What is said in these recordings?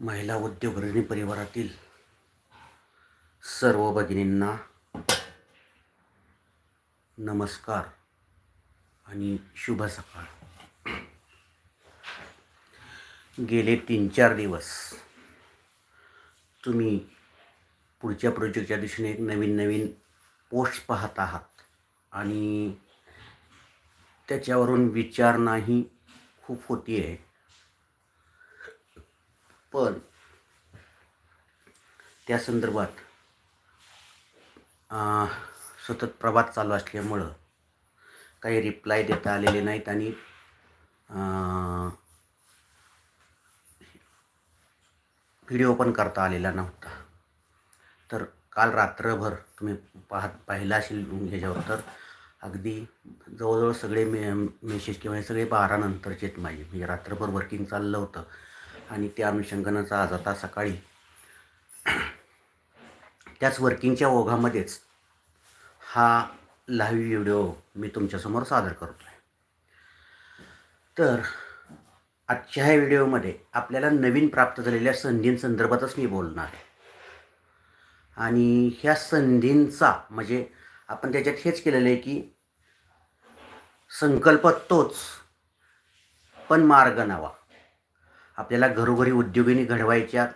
महिला उद्योगरणी परिवारातील सर्व भगिनींना नमस्कार आणि शुभ सकाळ. गेले तीन चार दिवस तुम्ही पुढच्या प्रोजेक्टच्या दिशेने एक नवीन नवीन पोस्ट पाहत आहात आणि त्याच्यावरून विचारणाही खूप होती आहे पण त्या संदर्भात सतत प्रवाद चालू असल्यामुळं काही रिप्लाय देता आलेले नाहीत आणि व्हिडिओ पण करता आलेला नव्हता. तर काल रात्रभर तुम्ही पाहत पाहिला असेल ह्याच्यावर तर अगदी जवळजवळ सगळे मे मेसेज किंवा हे सगळे बारानंतरचे आहेत माझे. म्हणजे रात्रभर वर्किंग चाललं होतं. आणि त्या अनुषंगानंच आज आता सकाळी त्याच वर्किंगच्या ओघामध्येच हा लाईव्ह व्हिडिओ मी तुमच्यासमोर सादर करतो आहे तर आजच्या ह्या व्हिडिओमध्ये आपल्याला नवीन प्राप्त झालेल्या संधींसंदर्भातच मी बोलणार आहे. आणि ह्या संधींचा म्हणजे आपण त्याच्यात हेच केलेलं आहे की संकल्प तोच पण मार्ग नवा. आपल्याला घरोघरी उद्योगिनी घडवायच्या.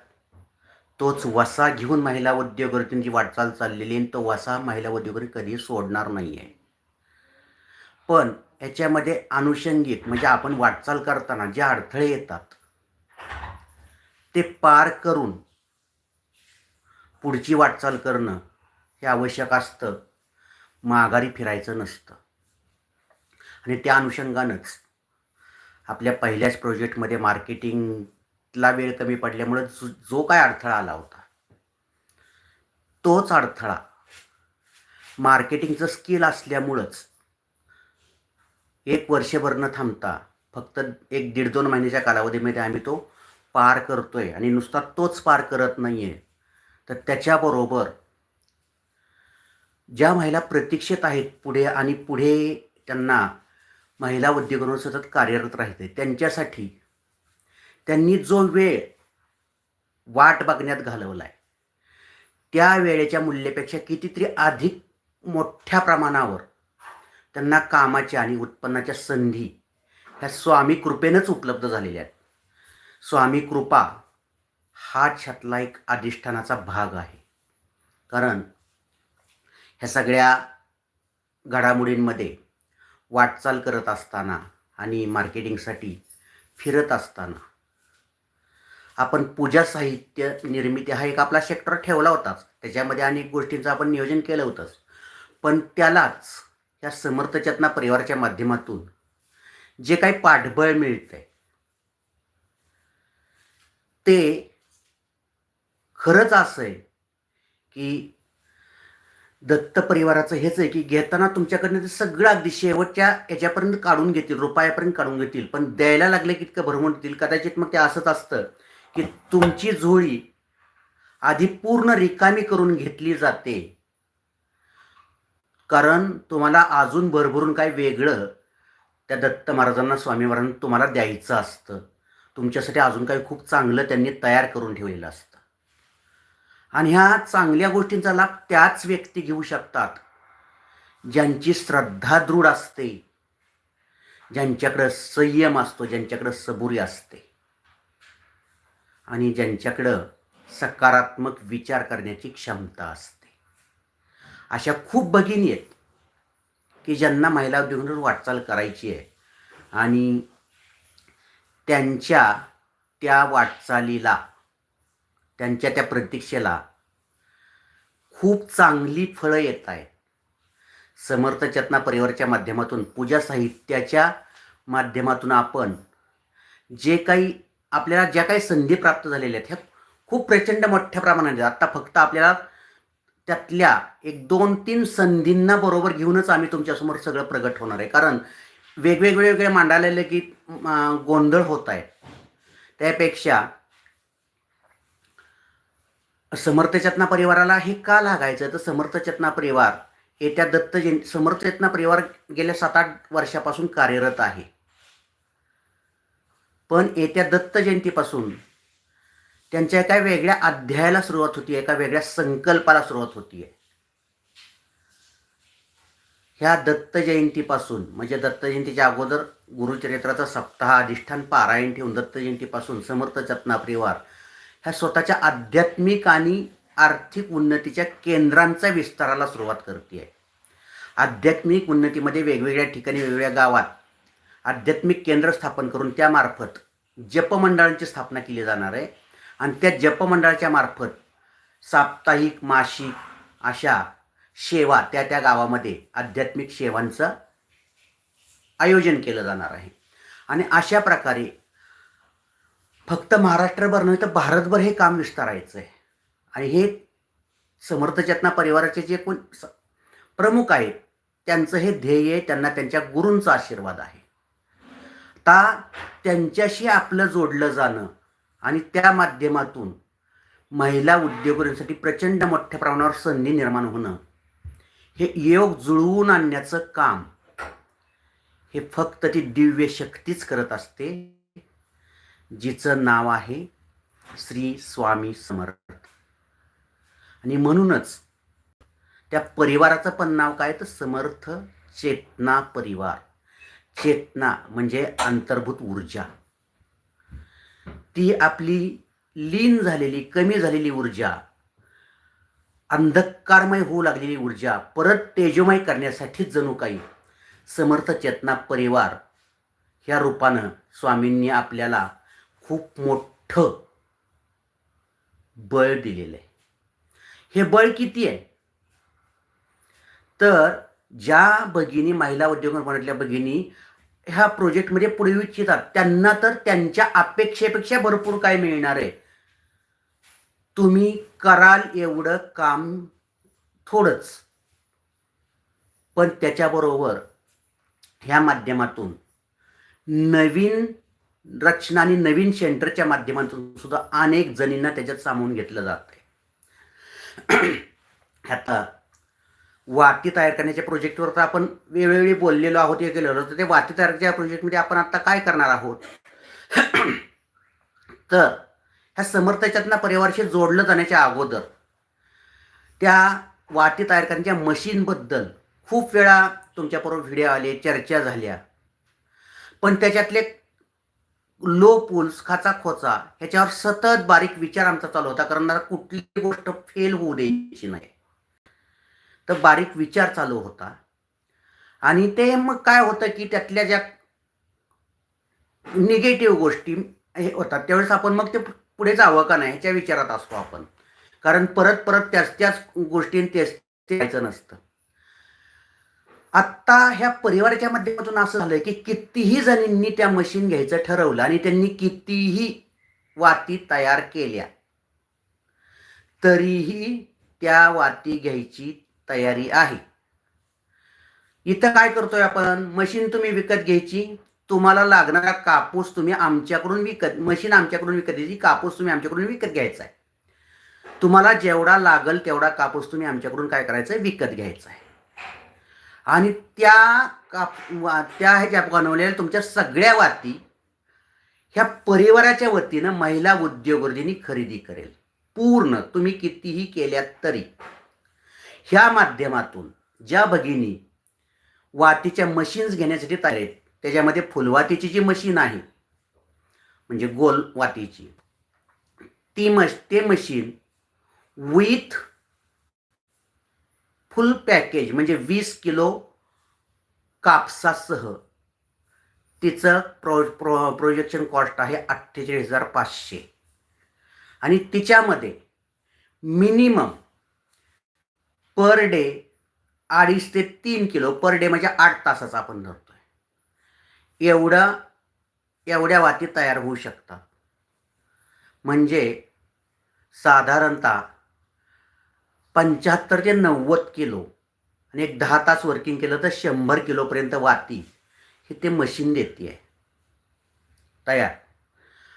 तोच वसा घेऊन महिला उद्योगरींची वाटचाल चाललेली आणि तो वसा महिला उद्योगरी कधी सोडणार नाही आहे पण याच्यामध्ये आनुषंगिक म्हणजे आपण वाटचाल करताना जे अडथळे येतात ते पार करून पुढची वाटचाल करणं हे आवश्यक असतं. माघारी फिरायचं नसतं. आणि त्या अनुषंगानंच आपल्या पहिल्याच प्रोजेक्टमध्ये मार्केटिंगला वेळ कमी पडल्यामुळं जो जो काय अडथळा आला होता तोच अडथळा मार्केटिंगचं स्किल असल्यामुळंच एक वर्षभर न थांबता फक्त एक दीड दोन महिन्याच्या कालावधीमध्ये आम्ही तो पार करतो आहे आणि नुसता तोच पार करत नाही आहे तर त्याच्याबरोबर ज्या महिला प्रतीक्षेत आहेत पुढे आणि पुढे त्यांना महिला उद्योगांवर सतत कार्यरत राहते. त्यांच्यासाठी त्यांनी जो वेळ वाट बघण्यात घालवला आहे त्या वेळेच्या मूल्यापेक्षा कितीतरी अधिक मोठ्या प्रमाणावर त्यांना कामाच्या आणि उत्पन्नाच्या संधी ह्या स्वामी कृपेनंच उपलब्ध झालेल्या आहेत. स्वामी कृपा हा छतला एक अधिष्ठानाचा भाग आहे. कारण ह्या सगळ्या घडामोडींमध्ये वाटचाल करत असताना आणि मार्केटिंगसाठी फिरत असताना. आपण पूजा साहित्य निर्मिती हा एक आपला सेक्टर ठेवला होताच. त्याच्यामध्ये अनेक गोष्टींचं आपण नियोजन केलं होतंच. पण त्यालाच या समर्थ चेतना परिवाराच्या माध्यमातून जे काही पाठबळ मिळतंय ते खरंच असं आहे की दत्त परिवाराचं हेच आहे की घेताना तुमच्याकडनं ते सगळं अगदी शेवटच्या याच्यापर्यंत काढून घेतील रुपयापर्यंत काढून घेतील. पण द्यायला लागले की इतकं भरवून देतील. कदाचित मग ते असंच असतं की तुमची झोळी आधी पूर्ण रिकामी करून घेतली जाते. कारण तुम्हाला अजून भरभरून काय वेगळं त्या दत्त महाराजांना स्वामी महाराजांना तुम्हाला द्यायचं असतं. तुमच्यासाठी अजून काही खूप चांगलं त्यांनी तयार करून ठेवलेलं असतं. आणि ह्या चांगल्या गोष्टींचा लाभ त्याच व्यक्ती घेऊ शकतात. ज्यांची श्रद्धा दृढ असते ज्यांच्याकडं संयम असतो ज्यांच्याकडं सबुरी असते. आणि ज्यांच्याकडं सकारात्मक विचार करण्याची क्षमता असते. अशा खूप भगिनी आहेत की ज्यांना महिला उद्योगांवर वाटचाल करायची आहे आणि त्यांच्या त्या वाटचालीला त्यांच्या त्या प्रतीक्षेला खूप चांगली फळं येत आहेत. समर्थ चेतना परिवाराच्या माध्यमातून पूजा साहित्याच्या माध्यमातून आपण जे काही आपल्याला ज्या काही संधी प्राप्त झालेल्या आहेत ह्या खूप प्रचंड मोठ्या प्रमाणात आत्ता फक्त आपल्याला त्यातल्या एक दोन तीन संधींना बरोबर घेऊनच आम्ही तुमच्यासमोर सगळं प्रगट होणार आहे. कारण वेगवेगळे वेगळे मांडालेले की गोंधळ होत आहे त्यापेक्षा समर्थ चेतना परिवाराला हे का लागायचं? तर समर्थ चेतना परिवार येत्या दत्त जयं समर्थ चेतना परिवार गेल्या सात आठ वर्षापासून कार्यरत आहे. पण येत्या दत्त जयंतीपासून त्यांच्या एका वेगळ्या अध्यायाला सुरुवात होती एका वेगळ्या संकल्पाला सुरुवात होतीये. ह्या दत्त जयंतीपासून म्हणजे दत्त जयंतीच्या अगोदर गुरुचरित्राचा सप्ताह अधिष्ठान पारायण ठेवून दत्त जयंतीपासून समर्थ चतना परिवार ह्या स्वतःच्या आध्यात्मिक आणि आर्थिक उन्नतीच्या केंद्रांचा विस्ताराला सुरुवात करते आहे आध्यात्मिक उन्नतीमध्ये वेगवेगळ्या ठिकाणी वेगवेगळ्या गावात आध्यात्मिक केंद्र स्थापन करून त्यामार्फत जपमंडळांची स्थापना केली जाणार आहे. आणि त्या जपमंडळाच्या मार्फत साप्ताहिक मासिक अशा सेवा त्या त्या गावामध्ये आध्यात्मिक सेवांचं आयोजन केलं जाणार आहे. आणि अशा प्रकारे फक्त महाराष्ट्रभर नव्हे तर भारतभर हे काम विस्तारायचं आहे आणि हे समर्थ चेतना परिवाराचे जे कोण प्रमुख आहेत त्यांचं हे ध्येय आहे त्यांना त्यांच्या गुरूंचा आशीर्वाद आहे. आता त्यांच्याशी आपलं जोडलं जाणं आणि त्या माध्यमातून महिला उद्योगांसाठी प्रचंड मोठ्या प्रमाणावर संधी निर्माण होणं हे योग जुळवून आणण्याचं काम हे फक्त ती दिव्य शक्तीच करत असते. जिचं नाव आहे श्री स्वामी समर्थ. आणि म्हणूनच त्या परिवाराचं पण नाव काय? तर समर्थ चेतना परिवार. चेतना म्हणजे अंतर्भूत ऊर्जा. ती आपली लीन झालेली कमी झालेली ऊर्जा अंधकारमय होऊ लागलेली ऊर्जा परत तेजमय करण्यासाठी जणू काही समर्थ चेतना परिवार ह्या रूपानं स्वामींनी आपल्याला खूप मोठं बळ दिलेलं आहे. हे बळ किती आहे? तर ज्या भगिनी महिला उद्योगातल्या भगिनी ह्या प्रोजेक्टमध्ये पुढे इच्छितात त्यांना तर त्यांच्या अपेक्षेपेक्षा भरपूर काय मिळणार आहे. तुम्ही कराल एवढं काम थोडंच. पण त्याच्याबरोबर ह्या माध्यमातून नवीन रचना आणि नवीन सेंटरच्या माध्यमातून सुद्धा अनेक जणींना त्याच्यात सामावून घेतलं जात आहे आता वाती तयार करण्याच्या प्रोजेक्टवर तर आपण वेळोवेळी बोललेलो आहोत हे केलेलो तर ते वाती तयार करण्याच्या प्रोजेक्टमध्ये आपण आता काय करणार आहोत? तर ह्या समर्थच्यातना परिवारशी जोडलं जाण्याच्या अगोदर त्या वाटी तयार करण्याच्या मशीनबद्दल खूप वेळा तुमच्याबरोबर व्हिडिओ आले चर्चा झाल्या. पण त्याच्यातले लो पुल्स खाचा खोचा ह्याच्यावर सतत बारीक विचार आमचा चालू होता. कारण मला कुठली गोष्ट फेल होऊ द्यायची नाही. तर बारीक विचार चालू होता. आणि ते मग काय होतं की त्यातल्या ज्या निगेटिव्ह गोष्टी हे होतात त्यावेळेस आपण मग ते पुढे जावं का नाही ह्याच्या विचारात असतो आपण. कारण परत परत त्याच त्याच गोष्टी तेच ते नसतं. आत्ता ह्या परिवाराच्या माध्यमातून असं झालंय की कितीही जणींनी त्या मशीन घ्यायचं ठरवलं आणि त्यांनी कितीही वाती तयार केल्या तरीही त्या वाती घ्यायची तयारी आहे. इथं काय करतोय आपण? मशीन तुम्ही विकत घ्यायची तुम्हाला लागणारा कापूस तुम्ही आमच्याकडून विकत मशीन आमच्याकडून विकत घ्यायची कापूस तुम्ही आमच्याकडून विकत घ्यायचा आहे. तुम्हाला जेवढा लागल तेवढा कापूस तुम्ही आमच्याकडून काय करायचं आहे विकत घ्यायचा आहे. आणि त्या काप वा- त्या ह्याच्या बनवलेल्या तुमच्या सगळ्या वाती ह्या परिवाराच्या वतीनं महिला उद्योगवर्धिनी खरेदी करेल. पूर्ण तुम्ही कितीही केल्यात तरी. ह्या माध्यमातून ज्या भगिनी वातीच्या मशीन्स घेण्यासाठी तयार आहेत त्याच्यामध्ये फुलवातीची जी मशीन आहे म्हणजे गोल वातीची ती मश ते मशीन विथ फुल पॅकेज म्हणजे वीस किलो कापसासह. तिचं प्रो प्रो प्रोजेक्शन कॉस्ट आहे अठ्ठेचाळीस हजार पाचशे. आणि तिच्यामध्ये मिनिमम पर डे अडीच ते तीन किलो पर डे म्हणजे आठ तासाचा आपण धरतोय. एवढं एवढ्या वाती तयार होऊ शकतात. म्हणजे साधारणतः पंच्याहत्तर ते नव्वद किलो. आणि एक दहा तास वर्किंग केलं तर शंभर किलोपर्यंत वाती. हे ते मशीन देते आहे तयार.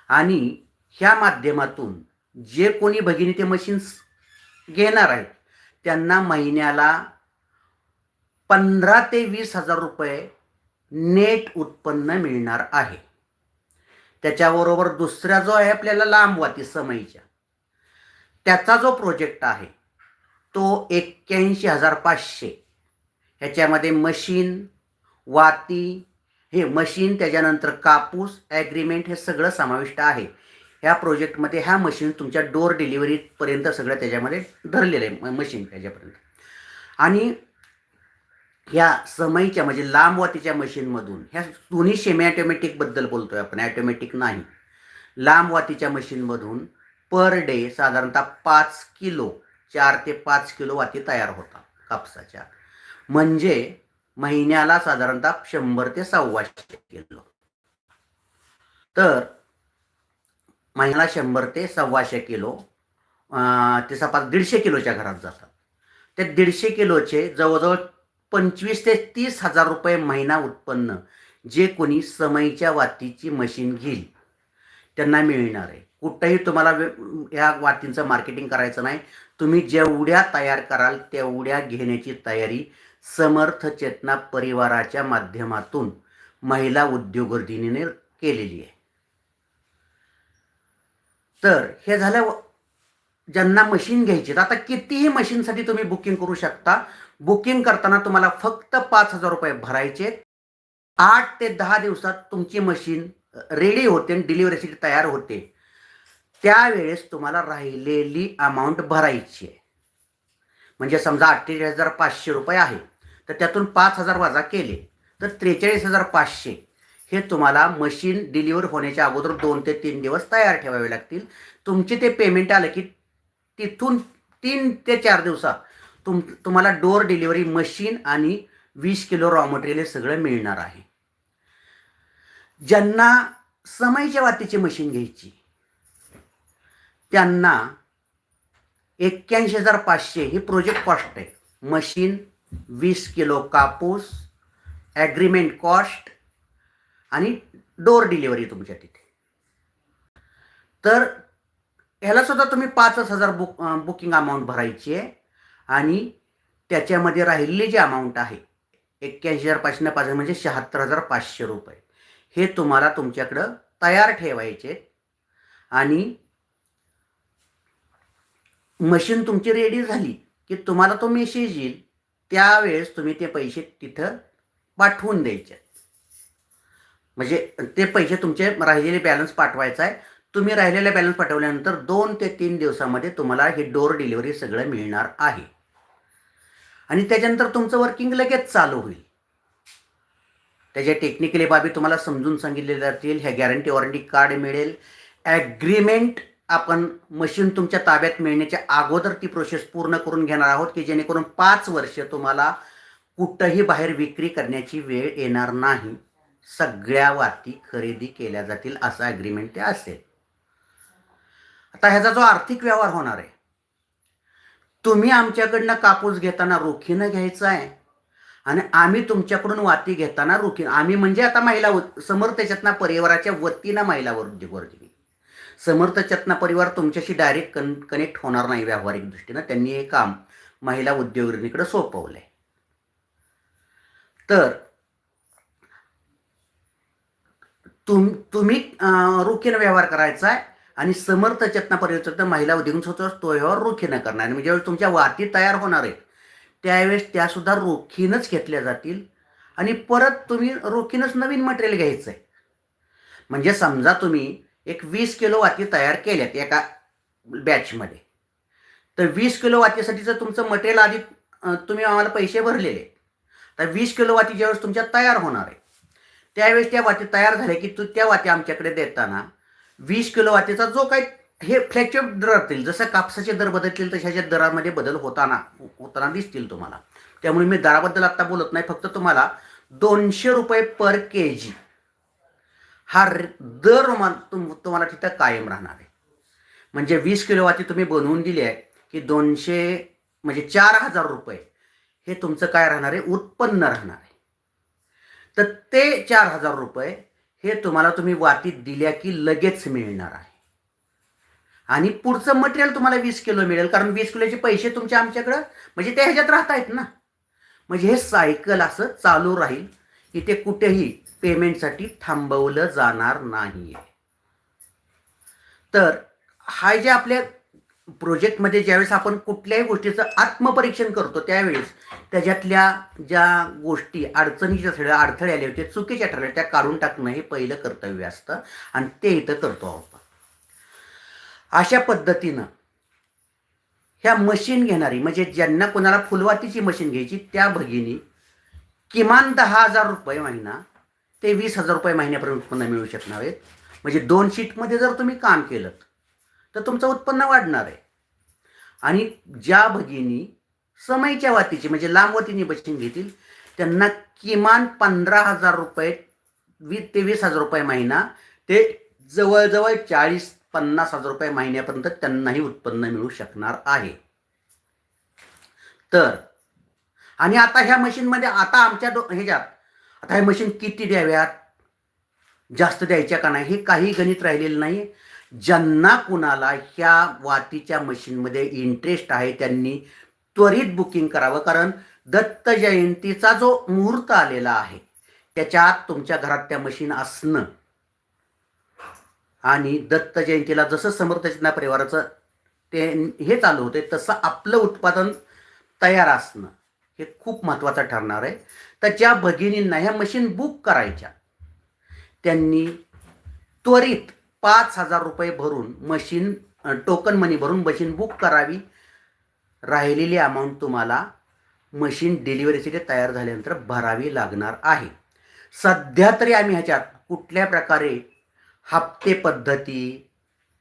आणि ह्या माध्यमातून जे कोणी भगिनी ते मशीन्स घेणार आहेत त्यांना महिन्याला पंधरा ते वीस हजार रुपये नेट उत्पन्न मिळणार आहे. त्याच्याबरोबर दुसरा जो आहे आपल्याला लांब वाती समईच्या. त्याचा जो प्रोजेक्ट आहे तो एक्क्याऐंशी हजार पाचशे. ह्याच्यामध्ये मशीन वाती हे मशीन त्याच्यानंतर कापूस ॲग्रीमेंट हे सगळं समाविष्ट आहे. ह्या प्रोजेक्टमध्ये ह्या मशीन तुमच्या डोर डिलिव्हरीपर्यंत सगळं त्याच्यामध्ये धरलेलं आहे म- मशीन त्याच्यापर्यंत. आणि ह्या समईच्या म्हणजे लांब वातीच्या मशीनमधून ह्या दोन्ही सेमी ॲटोमॅटिकबद्दल बोलतो आहे आपण ॲटोमॅटिक नाही. लांब वातीच्या मशीनमधून पर डे साधारणतः पाच किलो चार ते पाच किलो वाती तयार होतात कापसाच्या. म्हणजे महिन्याला साधारणतः शंभर ते सव्वाशे किलो. तर महिन्याला शंभर ते सव्वाशे किलो ते सपास दीडशे किलोच्या घरात जातात. ते दीडशे किलोचे जवळजवळ पंचवीस ते तीस हजार रुपये महिना उत्पन्न जे कोणी समईच्या वातीची मशीन घेईल त्यांना मिळणार आहे. कुठंही तुम्हाला या ह्या वातींचं मार्केटिंग करायचं नाही. तुम्ही जेवढ्या तयार कराल तेवढ्या घेण्याची तयारी समर्थ चेतना परिवाराच्या माध्यमातून महिला उद्योगवर्धिनीने केलेली आहे. तर हे झालं ज्यांना मशीन घ्यायची तर आता कितीही मशीनसाठी तुम्ही बुकिंग करू शकता. बुकिंग करताना तुम्हाला फक्त पाच हजार रुपये भरायचे आठ ते दहा दिवसात तुमची मशीन रेडी होते आणि डिलिव्हरीसाठी तयार होते. त्यावेळेस तुम्हाला राहिलेली अमाऊंट भरायची आहे. म्हणजे समजा अठ्ठेचाळीस हजार पाचशे रुपये आहे तर त्यातून पाच हजार वजा केले तर त्रेचाळीस हजार पाचशे. हे तुम्हाला मशीन डिलिव्हर होण्याच्या अगोदर दोन ते तीन दिवस तयार ठेवावे लागतील. तुमचे ते पेमेंट आलं की तिथून तीन ते चार दिवसात तुम तुम्हाला डोअर डिलिव्हरी मशीन आणि वीस किलो रॉ मटेरियल हे सगळं मिळणार आहे. ज्यांना समयच्या वातीची मशीन घ्यायची त्यांना एक्क्याऐंशी हजार पाचशे ही प्रोजेक्ट कॉस्ट आहे. मशीन वीस किलो कापूस ॲग्रीमेंट कॉस्ट आणि डोअर डिलिव्हरी तुमच्या तिथे. तर ह्याला सुद्धा तुम्ही पाचच हजार बुक बुकिंग अमाऊंट भरायची आहे. आणि त्याच्यामध्ये राहिलेली जी अमाऊंट आहे एक्क्याऐंशी हजार पाचशे पाच म्हणजे शहात्तर हजार पाचशे रुपये. हे तुम्हाला तुमच्याकडं तयार ठेवायचे आणि मशीन तुमची रेडी झाली की तुम्हाला तो मेसेज येईल त्यावेळेस तुम्ही ते पैसे तिथं पाठवून द्यायचे. म्हणजे ते पैसे तुमचे राहिलेले बॅलन्स पाठवायचा आहे. तुम्ही राहिलेले बॅलन्स पाठवल्यानंतर दोन ते तीन दिवसामध्ये तुम्हाला हे डोर डिलिव्हरी सगळं मिळणार आहे. आणि त्याच्यानंतर तुमचं वर्किंग लगेच चालू होईल. त्याच्या टेक्निकली बाबी तुम्हाला समजून सांगितलेल्या जातील ह्या गॅरंटी वॉरंटी कार्ड मिळेल. ॲग्रीमेंट आपण मशीन तुमच्या ताब्यात मिळण्याच्या अगोदर ती प्रोसेस पूर्ण करून घेणार आहोत की जेणेकरून पाच वर्ष तुम्हाला कुठंही बाहेर विक्री करण्याची वेळ येणार नाही. सगळ्या वाती खरेदी केल्या जातील असं ॲग्रीमेंट ते असेल. आता ह्याचा जो आर्थिक व्यवहार होणार आहे तुम्ही आमच्याकडनं कापूस घेताना रोखीनं घ्यायचा आहे आणि आम्ही तुमच्याकडून वाती घेताना रोखी आम्ही म्हणजे आता महिला समोर त्याच्यातनं परिवाराच्या वतीनं महिला उद्योगवर्धिनी समर्थ चेतना परिवार तुमच्याशी डायरेक्ट कन कनेक्ट होणार नाही व्यावहारिक दृष्टीनं. त्यांनी हे काम महिला उद्योगवर्धिनीकडे सोपवलंय. तर तुम तुम्ही रोखीनं व्यवहार करायचा आहे आणि समर्थ चेतना परिवर्तन महिला उद्योग तो व्यवहार रोखीनं करणार. आणि म्हणजे ज्यावेळेस तुमच्या वाती तयार होणार आहेत त्यावेळेस त्यासुद्धा रोखीनच घेतल्या जातील आणि परत तुम्ही रोखीनच नवीन मटेरियल घ्यायचं आहे म्हणजे समजा तुम्ही एक वीस किलो वाती तयार केल्यात एका बॅचमध्ये तर वीस किलो वातीसाठीचं तुमचं मटेरियल आधी तुम्ही आम्हाला पैसे भरलेले तर वीस किलो वाती ज्यावेळेस तुमच्या तयार होणार आहे त्यावेळेस त्या वाती तयार झाल्या की तू त्या वाती आमच्याकडे देताना वीस किलो वातीचा जो काही हे फ्लॅक्च्युएट दर असतील जसं कापसाचे दर बदलतील तशाच्या दरामध्ये बदल होताना होताना दिसतील तुम्हाला. त्यामुळे मी दराबद्दल आत्ता बोलत नाही फक्त तुम्हाला दोनशे रुपये पर के जी हा रे- दर रोमान तुम तुम्हाला तिथं कायम राहणार आहे. म्हणजे वीस किलो वाती तुम्ही बनवून दिली आहे की दोनशे म्हणजे चार हजार रुपये हे तुमचं काय राहणार आहे? उत्पन्न राहणार आहे. तर ते चार हजार रुपये हे तुम्हाला तुम्ही वातीत दिल्या की लगेच मिळणार आहे. आणि पुढचं मटेरियल तुम्हाला वीस किलो मिळेल कारण वीस किलोचे पैसे तुमच्या आमच्याकडं म्हणजे ते ह्याच्यात राहत आहेत ना. म्हणजे हे सायकल असं चालू राहील की ते कुठेही पेमेंटसाठी थांबवलं जाणार नाही तर हा जे आपल्या प्रोजेक्टमध्ये ज्यावेळेस आपण कुठल्याही गोष्टीचं आत्मपरीक्षण करतो त्यावेळेस त्याच्यातल्या ज्या गोष्टी अडचणीच्या सगळ्या अडथळे आले होते चुकीच्या ठरल्या त्या काढून टाकणं हे पहिलं कर्तव्य असतं आणि ते इथं करतो आपण. अशा पद्धतीनं ह्या मशीन घेणारी म्हणजे ज्यांना कोणाला फुलवातीची मशीन घ्यायची त्या भगिनी किमान दहा हजार रुपये महिना ते वीस हजार रुपये महिन्यापर्यंत उत्पन्न मिळू शकणार आहेत. म्हणजे दोन शीटमध्ये जर तुम्ही काम केलं तर तुमचं उत्पन्न वाढणार आहे. आणि ज्या भगिनी समयच्या वातीची म्हणजे लांबवतीने बचत घेतील त्यांना किमान पंधरा हजार रुपये वीस ते वीस हजार रुपये महिना ते जवळजवळ चाळीस पन्नास हजार रुपये महिन्यापर्यंत त्यांनाही उत्पन्न मिळू शकणार आहे. तर आणि आता ह्या मशीनमध्ये आता आमच्या डो ह्याच्यात आता हे मशीन किती द्याव्यात? जास्त द्यायच्या का नाही? हे काही गणित राहिलेलं नाही ज्यांना कुणाला ह्या वातीच्या मशीनमध्ये इंटरेस्ट आहे त्यांनी त्वरित बुकिंग करावं. कारण दत्त जयंतीचा जो मुहूर्त आलेला आहे त्याच्यात तुमच्या घरात त्या मशीन असणं. आणि दत्त जयंतीला जसं समर्थचना परिवाराचं ते हे चालू होते तसं आपलं उत्पादन तयार असणं हे खूप महत्त्वाचं ठरणार आहे. तर ज्या भगिनींना ह्या मशीन बुक करायच्या त्यांनी त्वरित पाच हजार रुपये भरून मशीन टोकन मनी भरून मशीन बुक करावी. राहिलेली अमाऊंट तुम्हाला मशीन डिलिव्हरीसाठी तयार झाल्यानंतर भरावी लागणार आहे. सध्या तरी आम्ही ह्याच्यात कुठल्या प्रकारे हप्ते पद्धती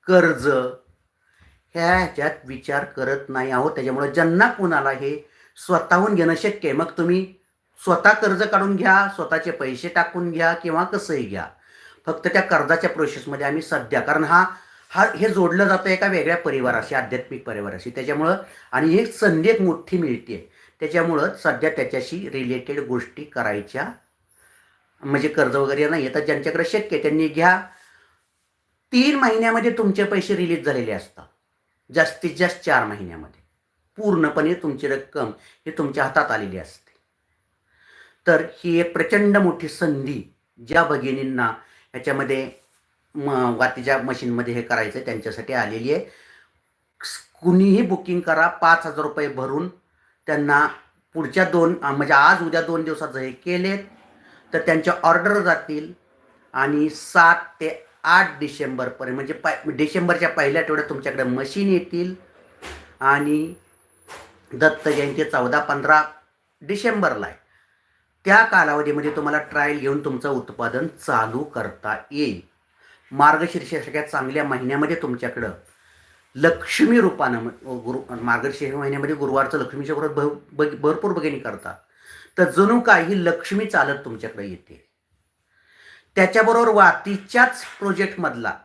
कर्ज ह्या ह्याच्यात विचार करत नाही आहोत. त्याच्यामुळे ज्यांना कुणाला हे स्वतःहून घेणं शक्य आहे मग तुम्ही स्वतः कर्ज काढून घ्या स्वतःचे पैसे टाकून घ्या किंवा कसंही घ्या. फक्त त्या कर्जाच्या प्रोसेसमध्ये आम्ही सध्या कारण हा हा हे जोडलं जातं एका वेगळ्या परिवाराशी आध्यात्मिक परिवाराशी. त्याच्यामुळं आणि ही संधी एक मोठी मिळते त्याच्यामुळं सध्या त्याच्याशी रिलेटेड गोष्टी करायच्या. म्हणजे कर्ज वगैरे नाही तर ज्यांच्याकडे शक्य त्यांनी घ्या. तीन महिन्यामध्ये तुमचे पैसे रिलीज झालेले असतात. जास्तीत जास्त चार महिन्यामध्ये. पूर्णपणे तुमची रक्कम ही तुमच्या हातात आलेली असते. तर ही एक प्रचंड मोठी संधी ज्या भगिनींना ह्याच्यामध्ये म वातीच्या मशीनमध्ये हे करायचं त्यांच्यासाठी आलेली आहे. कुणीही बुकिंग करा पाच हजार रुपये भरून त्यांना पुढच्या दोन म्हणजे आज उद्या दोन दिवसात जर हे केलेत तर त्यांच्या ऑर्डर जातील आणि सात ते आठ डिसेंबरपर्यंत म्हणजे पाय डिसेंबरच्या पहिल्या आठवड्यात तुमच्याकडे मशीन येतील आणि दत्त जयंती चौदा पंधरा डिसेंबरला आहे. त्या कालावधीमध्ये तुम्हाला ट्रायल घेऊन तुमचं उत्पादन चालू करता येईल. मार्गशीर्ष सगळ्यात चांगल्या महिन्यामध्ये तुमच्याकडं लक्ष्मी रूपानं गुरु मार्गशीर्ष महिन्यामध्ये गुरुवारचं लक्ष्मीच्या बरोबर भ भरपूर भगिनी करतात. तर जणू काय ही लक्ष्मी चालत तुमच्याकडे येते. त्याच्याबरोबर वातीच्याच प्रोजेक्टमधला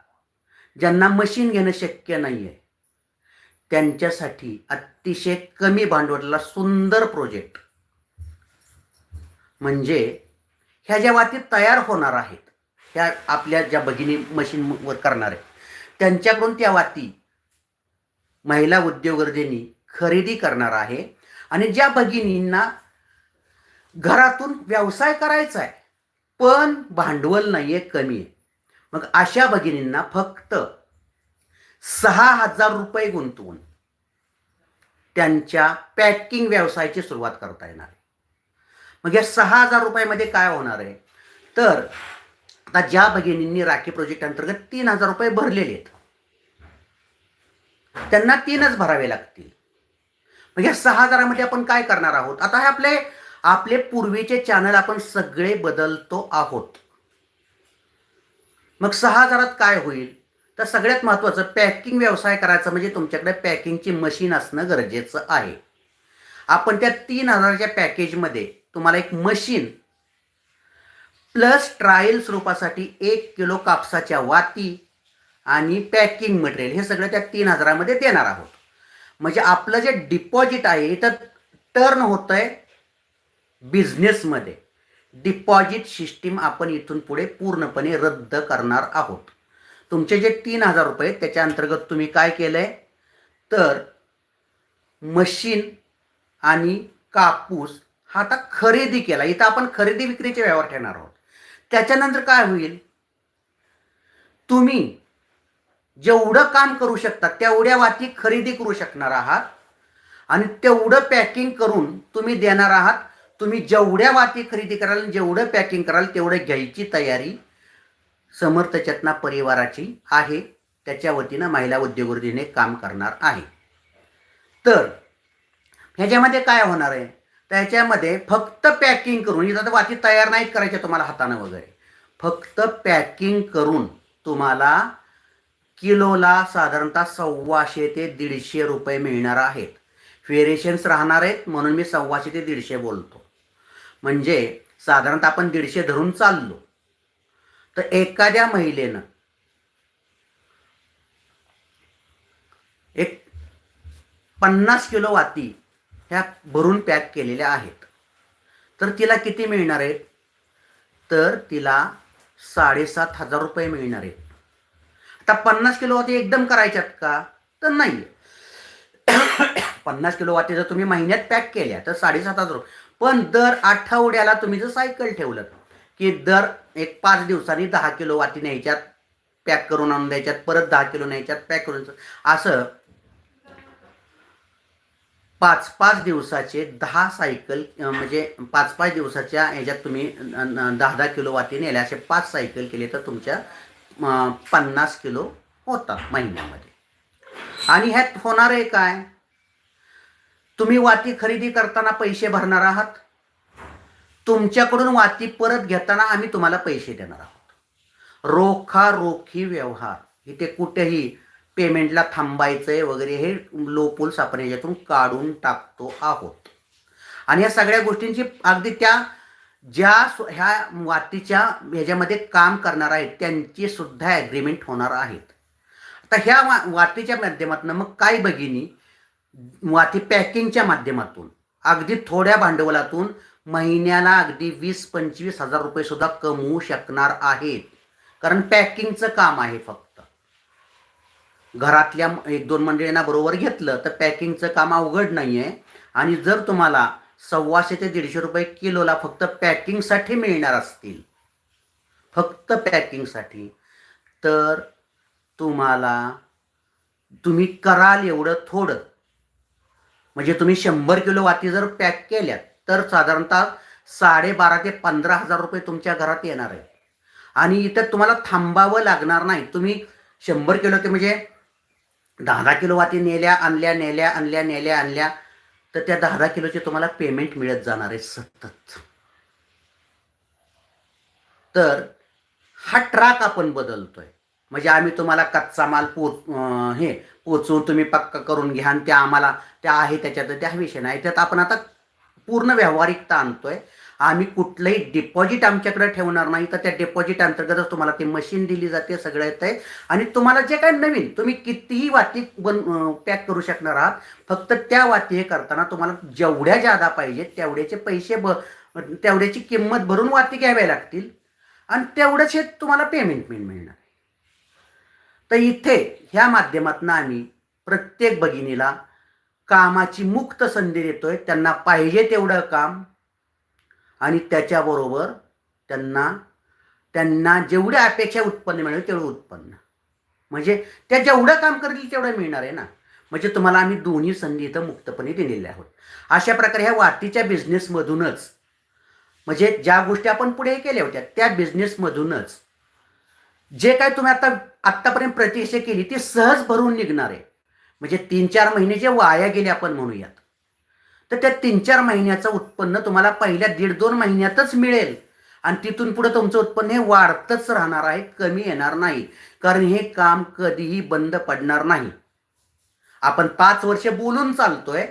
ज्यांना मशीन घेणं शक्य नाही आहे त्यांच्यासाठी अतिशय कमी भांडवलाला सुंदर प्रोजेक्ट. म्हणजे ह्या ज्या वाती तयार होणार आहेत ह्या आपल्या ज्या भगिनी मशीनवर करणार आहेत त्यांच्याकडून त्या वाती महिला उद्योगर्जेनी खरेदी करणार आहे आणि ज्या भगिनींना घरातून व्यवसाय करायचा आहे पण भांडवल नाही आहे कमी आहे. मग अशा भगिनींना फक्त सहा हजार रुपये गुंतवून त्यांच्या पॅकिंग व्यवसायाची सुरुवात करता येणार आहे. मग या सहा हजार रुपयामध्ये काय होणार आहे? तर आता ज्या भगिनींनी राखी प्रोजेक्ट अंतर्गत तीन हजार रुपये भरलेले आहेत. त्यांना तीनच भरावे लागतील. मग या सहा हजारामध्ये आपण काय करणार आहोत? आता हे आपले आपले पूर्वीचे चॅनल आपण सगळे बदलतो आहोत. मग सहा हजारात काय होईल? तर सगळ्यात महत्त्वाचं पॅकिंग व्यवसाय करायचा म्हणजे तुमच्याकडे पॅकिंगची मशीन असणं गरजेचं आहे. आपण त्या तीन हजाराच्या पॅकेजमध्ये तुम्हाला एक मशीन. प्लस ट्रायल स्वरूपासाठी एक किलो कापसाच्या वाती आणि पॅकिंग मटेरियल हे सगळं त्या तीन हजारामध्ये देणार आहोत. म्हणजे आपलं जे डिपॉझिट आहे तर टर्न होतं आहे बिझनेसमध्ये. डिपॉझिट सिस्टीम आपण इथून पुढे पूर्णपणे रद्द करणार आहोत. तुमचे जे तीन हजार रुपये त्याच्या अंतर्गत तुम्ही काय केलं आहे तर मशीन आणि कापूस हा आता खरेदी केला. इथं आपण खरेदी विक्रीचे व्यवहार ठेवणार आहोत. त्याच्यानंतर काय होईल? तुम्ही जेवढं काम करू शकता तेवढ्या वाती खरेदी करू शकणार आहात. आणि तेवढं पॅकिंग करून तुम्ही देणार आहात. तुम्ही जेवढ्या वाती खरेदी कराल जेवढं पॅकिंग कराल तेवढं घ्यायची तयारी समर्थ चेतना परिवाराची आहे. त्याच्या वतीनं महिला उद्योगवृत्तीने काम करणार आहे. तर ह्याच्यामध्ये काय होणार आहे? त्याच्यामध्ये फक्त पॅकिंग करून इथं तर वाती तयार नाहीत करायच्या तुम्हाला हातानं वगैरे. फक्त पॅकिंग करून तुम्हाला किलोला साधारणतः सव्वाशे ते दीडशे रुपये मिळणार आहेत. व्हेरिएशन्स राहणार आहेत म्हणून मी सव्वाशे ते दीडशे बोलतो. म्हणजे साधारणतः आपण दीडशे धरून चाललो. तर एखाद्या महिलेनं एक पन्नास किलो वाती ह्या भरून पॅक केलेल्या आहेत. तर तिला किती मिळणार आहेत? तर तिला साडेसात हजार रुपये मिळणार आहेत. आता पन्नास किलो वाती एकदम करायच्यात का? तर नाही पन्नास किलो वाती जर तुम्ही महिन्यात पॅक केल्या तर साडेसात हजार रुपये. पण दर आठवड्याला तुम्ही जर सायकल ठेवलं की दर एक पाच दिवसांनी दहा किलो वाती न्यायच्यात पॅक करून आणून द्यायच्यात परत दहा किलो न्यायच्यात पॅक करून असं पाच पाच दिवसाचे दहा सायकल म्हणजे पाच पाच दिवसाच्या ह्याच्यात तुम्ही दहा दहा किलो वाती नेल्या असे पाच सायकल केले तर तुमच्या पन्नास किलो होतात महिन्यामध्ये. आणि ह्यात होणार आहे काय? तुम्ही वाती खरेदी करताना पैसे भरणार आहात. तुमच्याकडून वाती परत घेताना आम्ही तुम्हाला पैसे देणार आहोत. रोखा रोखी व्यवहार. इथे कुठेही पेमेंटला थांबायचंय वगैरे हे लो लोपोल्स आपण याच्यातून काढून टाकतो आहोत. आणि या सगळ्या गोष्टींची अगदी त्या ज्या ह्या वातीच्या ह्याच्यामध्ये काम करणार आहेत त्यांची सुद्धा ॲग्रीमेंट होणार आहेत. आता ह्या वा वातीच्या माध्यमातून मग काय भगिनी वाती पॅकिंगच्या माध्यमातून अगदी थोड्या भांडवलातून महिन्याला अगदी वीस पंचवीस हजार रुपये सुद्धा कमवू शकणार आहेत. कारण पॅकिंगचं काम आहे फक्त. घरातल्या एक दोन मंडळींना बरोबर घेतलं तर पॅकिंगचं काम अवघड नाही आहे आणि जर तुम्हाला सव्वाशे ते दीडशे रुपये किलोला फक्त पॅकिंगसाठी मिळणार असतील फक्त पॅकिंगसाठी तर तुम्हाला तुम्ही कराल एवढं थोडं. म्हणजे तुम्ही शंभर किलो वाती जर पॅक केल्यात तर साधारणतः साडेबारा ते पंधरा हजार रुपये तुमच्या घरात येणार आहे आणि इथं तुम्हाला थांबावं लागणार नाही. तुम्ही शंभर किलो ते म्हणजे दहा दहा किलो वाती नेल्या आणल्या नेल्या आणल्या नेल्या आणल्या तर त्या दहा दहा किलोचे तुम्हाला पेमेंट मिळत जाणार आहे सतत. तर हा ट्रॅक आपण बदलतोय. म्हणजे आम्ही तुम्हाला कच्चा माल पोच हे पोचवून तुम्ही पक्का करून घ्या आणि त्या आम्हाला त्या आहे त्याच्यात त्या विषय नाही. त्यात आपण आता पूर्ण व्यावहारिकता आणतोय. आम्ही कुठलंही डिपॉझिट आमच्याकडे ठेवणार नाही तर त्या डिपॉझिट अंतर्गतच तुम्हाला ती मशीन दिली जाते सगळं येत आहे आणि तुम्हाला जे काय नवीन तुम्ही कितीही वाती बन पॅक करू शकणार आहात फक्त त्या वाती हे करताना तुम्हाला जेवढ्या जादा पाहिजेत तेवढ्याचे पैसे ब तेवढ्याची किंमत भरून वाती घ्याव्या लागतील. आणि तेवढंच हे तुम्हाला पेमेंट मिळणार. तर इथे ह्या माध्यमातून आम्ही प्रत्येक भगिनीला कामाची मुक्त संधी देतोय त्यांना पाहिजे तेवढं काम आणि त्याच्याबरोबर त्यांना त्यांना जेवढ्या अपेक्षा उत्पन्न मिळेल तेवढं उत्पन्न. म्हणजे त्या जेवढं काम करतील तेवढं मिळणार आहे ना. म्हणजे तुम्हाला आम्ही दोन्ही संधी इथं मुक्तपणे दिलेल्या आहोत. अशा प्रकारे ह्या वातीच्या बिझनेसमधूनच म्हणजे ज्या गोष्टी आपण पुढे केल्या होत्या त्या बिझनेसमधूनच जे काय तुम्ही आता आत्तापर्यंत प्रतीक्षा केली ती सहज भरून निघणार आहे. म्हणजे तीन चार महिने जे वाया गेले आपण म्हणूयात. तर त्या तीन चार महिन्याचं उत्पन्न तुम्हाला पहिल्या दीड दोन महिन्यातच मिळेल. आणि तिथून पुढे तुमचं उत्पन्न हे वाढतच राहणार आहे कमी येणार नाही. कारण हे काम कधीही बंद पडणार नाही. आपण पाच वर्ष बोलून चालतोय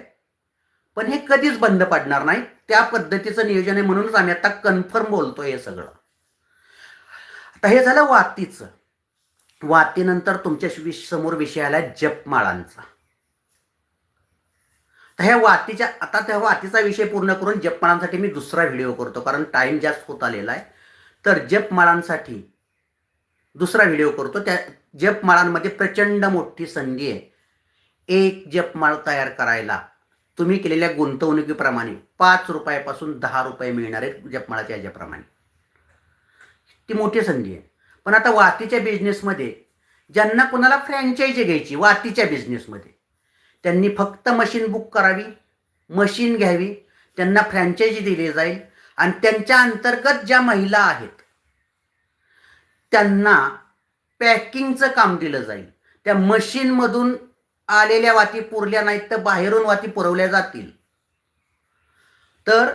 पण हे कधीच बंद पडणार नाही. त्या पद्धतीचं नियोजन आहे म्हणूनच आम्ही आता कन्फर्म बोलतोय हे सगळं. आता हे झालं वातीचं. वातीनंतर तुमच्यासमोर विषय आला जपमाळांचा. ह्या वातीच्या आता त्या वातीचा विषय पूर्ण करून जपमाळांसाठी मी दुसरा व्हिडिओ करतो कारण टाइम जास्त होत आलेला आहे. तर जपमाळांसाठी दुसरा व्हिडिओ करतो. त्या जपमाळांमध्ये प्रचंड मोठी संधी आहे. एक जपमाळ तयार करायला तुम्ही केलेल्या गुंतवणुकीप्रमाणे पाच रुपयापासून दहा रुपये मिळणार आहेत जपमाळाच्या याच्याप्रमाणे. ती मोठी संधी आहे. पण आता वातीच्या बिझनेसमध्ये ज्यांना कुणाला फ्रँचायझी घ्यायची वातीच्या बिझनेसमध्ये त्यांनी फक्त मशीन बुक करावी मशीन घ्यावी त्यांना फ्रँचायझी दिली जाईल आणि त्यांच्या अंतर्गत ज्या महिला आहेत त्यांना पॅकिंगचं काम दिलं जाईल. त्या मशीनमधून आलेल्या वाती पुरल्या नाहीत तर बाहेरून वाती पुरवल्या जातील. तर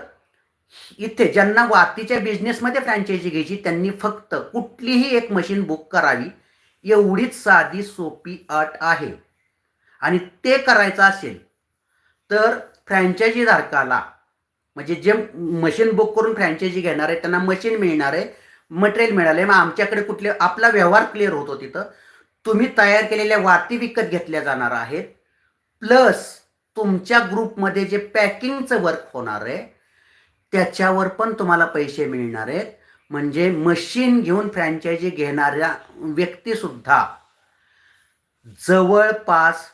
इथे ज्यांना वातीच्या बिझनेसमध्ये फ्रँचायझी घ्यायची त्यांनी फक्त कुठलीही एक मशीन बुक करावी एवढीच साधी सोपी अट आहे. आणि ते करायचं असेल तर फ्रँचायझी धारकाला म्हणजे जे मशीन बुक करून फ्रँचायझी घेणार आहे त्यांना मशीन मिळणार आहे मटेरियल मिळाले. मग आमच्याकडे कुठले आपला व्यवहार क्लिअर होतो तिथं. तुम्ही तयार केलेल्या वाती विकत घेतल्या जाणार आहेत. प्लस तुमच्या ग्रुपमध्ये जे पॅकिंगचं वर्क होणार आहे त्याच्यावर पण तुम्हाला पैसे मिळणार आहेत. म्हणजे मशीन घेऊन फ्रँचायझी घेणाऱ्या व्यक्तीसुद्धा जवळपास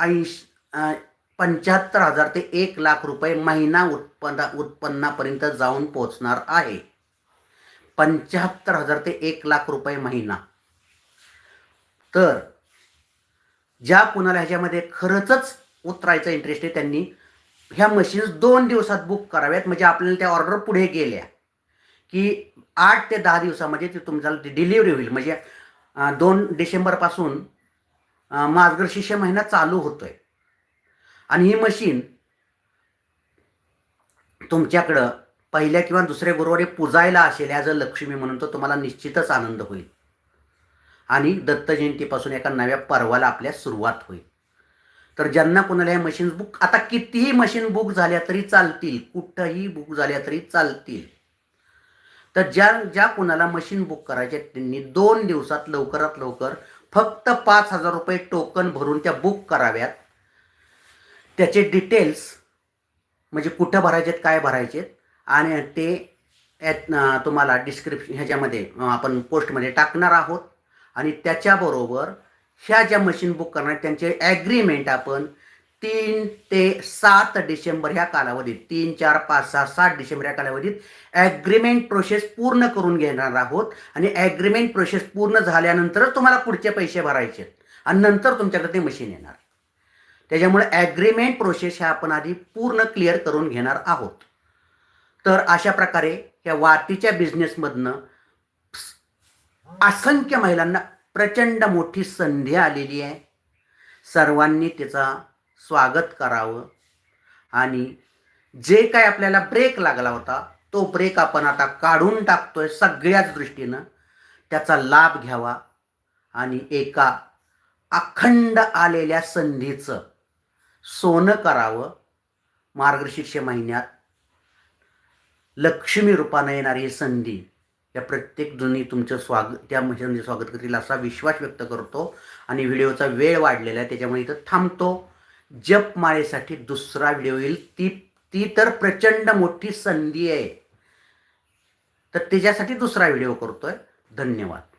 ऐंशी पंच्याहत्तर हजार ते एक लाख रुपये महिना उत्पन्न उत्पन्नापर्यंत जाऊन पोचणार आहे. पंच्याहत्तर हजार ते एक लाख रुपये महिना. तर ज्या कुणाला ह्याच्यामध्ये खरंच उतरायचं इंटरेस्ट आहे त्यांनी ह्या मशीन्स दोन दिवसात बुक कराव्यात. म्हणजे आपल्याला त्या ऑर्डर पुढे गेल्या. की आठ ते दहा दिवसामध्ये ते तुमच्याला डिलिव्हरी होईल. म्हणजे दोन डिसेंबरपासून अं, मार्गशीर्ष महिना चालू होतोय. आणि ही मशीन तुमच्याकडं पहिल्या किंवा दुसऱ्या गुरुवारी पुजायला असेल ॲज अ लक्ष्मी म्हणून तर तुम्हाला निश्चितच आनंद होईल. आणि दत्त जयंतीपासून एका नव्या पर्वाला आपल्या सुरुवात होईल. तर ज्यांना कोणाला या मशीन बुक आता कितीही मशीन बुक झाल्या तरी चालतील कुठंही बुक झाल्या तरी चालतील. तर ज्या ज्या कोणाला मशीन बुक करायचे आहेत, त्यांनी दोन दिवसात लवकरात लवकर फक्त पाच हजार रुपये टोकन भरून त्या बुक कराव्यात. त्याचे डिटेल्स म्हणजे कुठं भरायचेत काय भरायचेत आणि ते यात तुम्हाला डिस्क्रिप्शन ह्याच्यामध्ये आपण पोस्टमध्ये टाकणार आहोत. आणि त्याच्याबरोबर ह्या ज्या मशीन बुक करणार आहेत, त्यांचे ॲग्रीमेंट आपण तीन ते सात डिसेंबर ह्या कालावधीत तीन चार पाच सहा सात डिसेंबर या कालावधीत ॲग्रीमेंट प्रोसेस पूर्ण करून घेणार आहोत. आणि ॲग्रीमेंट प्रोसेस पूर्ण झाल्यानंतरच तुम्हाला पुढचे पैसे भरायचे आणि नंतर तुमच्याकडे ते मशीन येणार. त्याच्यामुळे ॲग्रीमेंट प्रोसेस ह्या आपण आधी पूर्ण क्लिअर करून घेणार आहोत. तर अशा प्रकारे या वातीच्या बिझनेसमधनं असंख्य महिलांना प्रचंड मोठी संधी आलेली आहे. सर्वांनी त्याचा स्वागत करावं. आणि जे काय आपल्याला ब्रेक लागला होता तो ब्रेक आपण आता काढून टाकतोय सगळ्याच दृष्टीनं. त्याचा लाभ घ्यावा. आणि एका अखंड आलेल्या संधीचं सोनं करावं. मार्गशीर्ष महिन्यात लक्ष्मी रूपानं येणारी ही संधी या प्रत्येक जणी तुमचं स्वागत त्या म्हणजे स्वागत करतील असा विश्वास व्यक्त करतो. आणि व्हिडिओचा वेळ वाढलेला आहे त्याच्यामुळे इथं थांबतो. जपमाळेसाठी दुसरा व्हिडिओ येईल. ती ती तर प्रचंड मोठी संधी आहे. तर त्याच्यासाठी दुसरा व्हिडिओ करतोय. धन्यवाद.